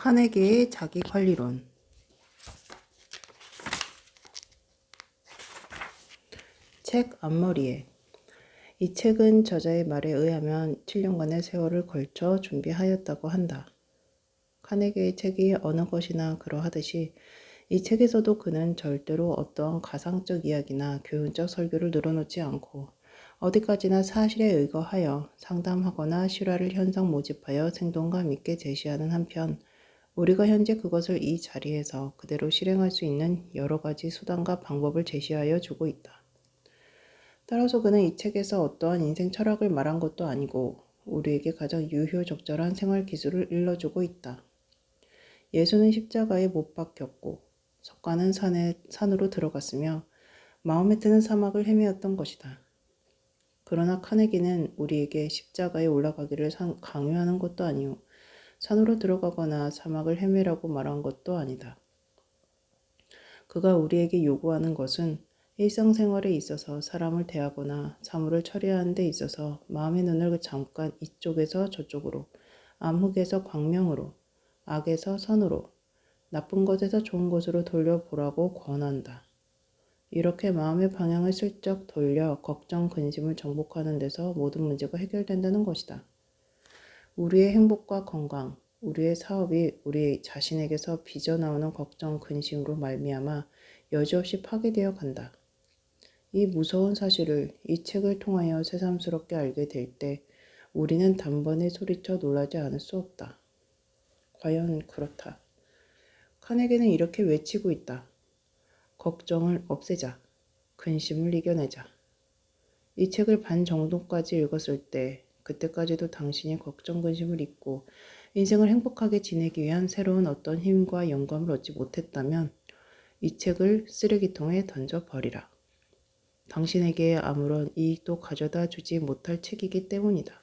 카네기의 자기 관리론 책 앞머리에 이 책은 저자의 말에 의하면 7년간의 세월을 걸쳐 준비하였다고 한다. 카네기의 책이 어느 것이나 그러하듯이 이 책에서도 그는 절대로 어떠한 가상적 이야기나 교훈적 설교를 늘어놓지 않고 어디까지나 사실에 의거하여 상담하거나 실화를 현상 모집하여 생동감 있게 제시하는 한편 우리가 현재 그것을 이 자리에서 그대로 실행할 수 있는 여러 가지 수단과 방법을 제시하여 주고 있다. 따라서 그는 이 책에서 어떠한 인생 철학을 말한 것도 아니고 우리에게 가장 유효적절한 생활 기술을 일러주고 있다. 예수는 십자가에 못 박혔고 석가는 산에, 산으로 들어갔으며 마호메트는 사막을 헤매었던 것이다. 그러나 카네기는 우리에게 십자가에 올라가기를 상, 강요하는 것도 아니요. 산으로 들어가거나 사막을 헤매라고 말한 것도 아니다. 그가 우리에게 요구하는 것은 일상생활에 있어서 사람을 대하거나 사물을 처리하는 데 있어서 마음의 눈을 잠깐 이쪽에서 저쪽으로, 암흑에서 광명으로, 악에서 선으로, 나쁜 것에서 좋은 것으로 돌려보라고 권한다. 이렇게 마음의 방향을 슬쩍 돌려 걱정, 근심을 정복하는 데서 모든 문제가 해결된다는 것이다. 우리의 행복과 건강, 우리의 사업이 우리 자신에게서 빚어나오는 걱정, 근심으로 말미암아 여지없이 파괴되어 간다. 이 무서운 사실을 이 책을 통하여 새삼스럽게 알게 될 때 우리는 단번에 소리쳐 놀라지 않을 수 없다. 과연 그렇다. 카네기는 이렇게 외치고 있다. 걱정을 없애자. 근심을 이겨내자. 이 책을 반 정도까지 읽었을 때 그때까지도 당신이 걱정 근심을 잊고 인생을 행복하게 지내기 위한 새로운 어떤 힘과 영감을 얻지 못했다면 이 책을 쓰레기통에 던져 버리라. 당신에게 아무런 이익도 가져다 주지 못할 책이기 때문이다.